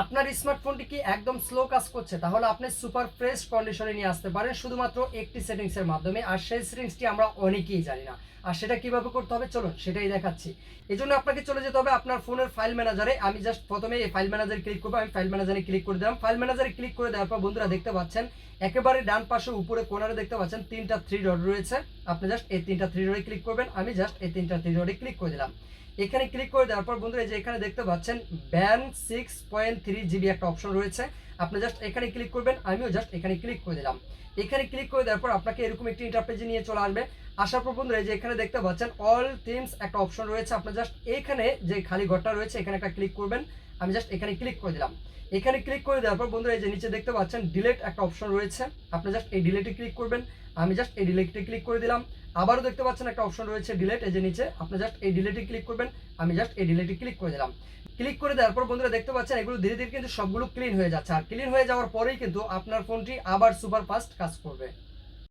আপনার স্মার্টফোনটি কি একদম স্লো কাজ করছে? তাহলে আপনি সুপার ফ্রেশ কন্ডিশনে নিয়ে আসতে পারেন, শুধুমাত্র একটি সেটিংসের মাধ্যমে। আর সেই সেটিংসটি আমরা অনেকেই জানি না। আর সেটা কীভাবে করতে হবে? চলুন, সেটাই দেখাচ্ছি। এই জন্য আপনাকে চলে যেতে হবে আপনার ফোনের ফাইল ম্যানেজারে আমি জাস্ট প্রথমে এই ফাইল ম্যানেজারে ক্লিক করব। আমি ফাইল ম্যানেজারে ক্লিক করে দিলাম। ফাইল ম্যানেজারে ক্লিক করে দেওয়ার পর বন্ধুরা দেখতে পাচ্ছেন, একেবারে ডান পাশে উপরে কোনারে দেখতে পাচ্ছেন, তিনটা থ্রি ডট রয়েছে। আপনি জাস্ট এই তিনটা থ্রি ডটে ক্লিক করবেন। আমি জাস্ট এই তিনটা থ্রি ডটে ক্লিক করে দিলাম। এখানে ক্লিক করে দেওয়ার পর বন্ধুরা এই যে এখানে দেখতে পাচ্ছেন ব্যান সিক্স পয়েন্ট থ্রি জিবি একটা অপশন রয়েছে। আপনি জাস্ট এখানে ক্লিক করবেন, আমিও জাস্ট এখানে ক্লিক করে দিলাম। এখানে ক্লিক করে দেওয়ার পর আপনাকে এরকম একটি ইন্টারপেজে নিয়ে চলে আসবে। আসার পর বন্ধুরা যে এখানে দেখতে পাচ্ছেন অল থিমস একটা অপশন রয়েছে। আপনি জাস্ট এখানে যে খালি ঘরটা রয়েছে, এখানে একটা ক্লিক করবেন। আমি জাস্ট এখানে ক্লিক করে দিলাম। এখানে ক্লিক করে দেওয়ার পর বন্ধুরা এই যে নিচে দেখতে পাচ্ছেন ডিলেট একটা অপশন রয়েছে। আপনি জাস্ট এই ডিলেটে ক্লিক করবেন। আমি জাস্ট এই ডিলেটে ক্লিক করে দিলাম। আবারও দেখতে পাচ্ছেন একটা অপশন রয়েছে ডিলেট এই যে নিচে। আপনি জাস্ট এই ডিলেটে ক্লিক করবেন। আমি জাস্ট এই ডিলেটে ক্লিক করে দিলাম। ক্লিক করে দেওয়ার পর বন্ধুরা দেখতে পাচ্ছেন এগুলো ধীরে ধীরে কিন্তু সবগুলো ক্লিন হয়ে যাচ্ছে। আর ক্লিন হয়ে যাওয়ার পরেই কিন্তু আপনার ফোনটি আবার সুপার ফাস্ট কাজ করবে।